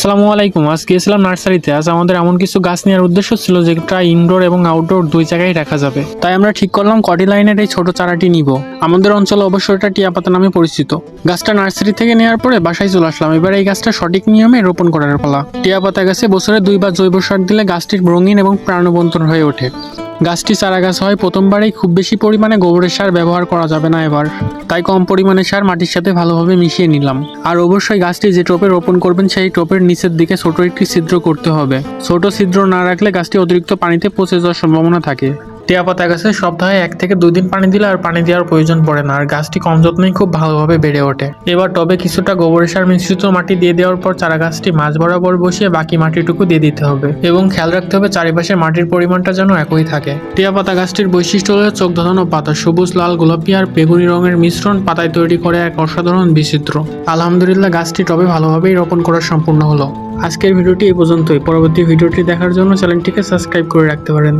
আসসালামু আলাইকুম। আজ গিয়েছিলাম নার্সারিতে। আজ আমাদের এমন কিছু গাছ নেওয়ার উদ্দেশ্য ছিল যেটা ইনডোর এবং আউটডোর দুই জায়গায় রাখা যাবে। তাই আমরা ঠিক করলাম কটি লাইনের এই ছোট চারাটি নিব। আমাদের অঞ্চলে অবশ্য এটা টিয়া পাতা নামে পরিচিত। গাছটা নার্সারি থেকে নেওয়ার পরে বাসায় চলে আসলাম। এবার এই গাছটা সঠিক নিয়মে রোপণ করার পালা। টিয়া পাতা গাছে বছরে দুইবার জৈব সার দিলে গাছটির রঙিন এবং প্রাণবন্তন হয়ে ওঠে। গাছটি চারা গাছ হয়, প্রথমবারেই খুব বেশি পরিমাণে গোবরের সার ব্যবহার করা যাবে না এবার। তাই কম পরিমাণে সার মাটির সাথে ভালোভাবে মিশিয়ে নিলাম। আর অবশ্যই গাছটি যে টোপে রোপণ করবেন, সেই টোপের নিচের দিকে ছোট একটি ছিদ্র করতে হবে। ছোট ছিদ্র না রাখলে গাছটি অতিরিক্ত পানিতে পচে যাওয়ার সম্ভাবনা থাকে। টিয়া পাতা গাছে সপ্তাহে এক থেকে দিন পানি দিলে আর পানি দেওয়ার প্রয়োজন পড়ে না, আর গাছটি কম যত্নেই খুব ভালোভাবে বেড়ে ওঠে। এবার টবে কিছুটা গোবরের সার, মিশ্রিত মাটি দিয়ে দেওয়ার পর চারা গাছটি মাঝ বরাবর বসিয়ে বাকি মাটিটুকু দিয়ে দিতে হবে এবং খেয়াল রাখতে হবে চারিপাশে মাটির পরিমাণটা যেন একই থাকে। টিয়া পাতা গাছটির বৈশিষ্ট্য হলো চোখ ধাঁধানো পাতা, সবুজ, লাল, গোলাপি আর বেগুনি রঙের মিশ্রণ পাতায় তৈরি করে এক অসাধারণ বিচিত্র। আলহামদুলিল্লাহ, গাছটি টবে ভালোভাবেই রোপণ করা সম্পূর্ণ হলো। আজকের ভিডিওটি এই পর্যন্তই। পরবর্তী ভিডিওটি দেখার জন্য চ্যানেলটিকে সাবস্ক্রাইব করে রাখতে পারেন।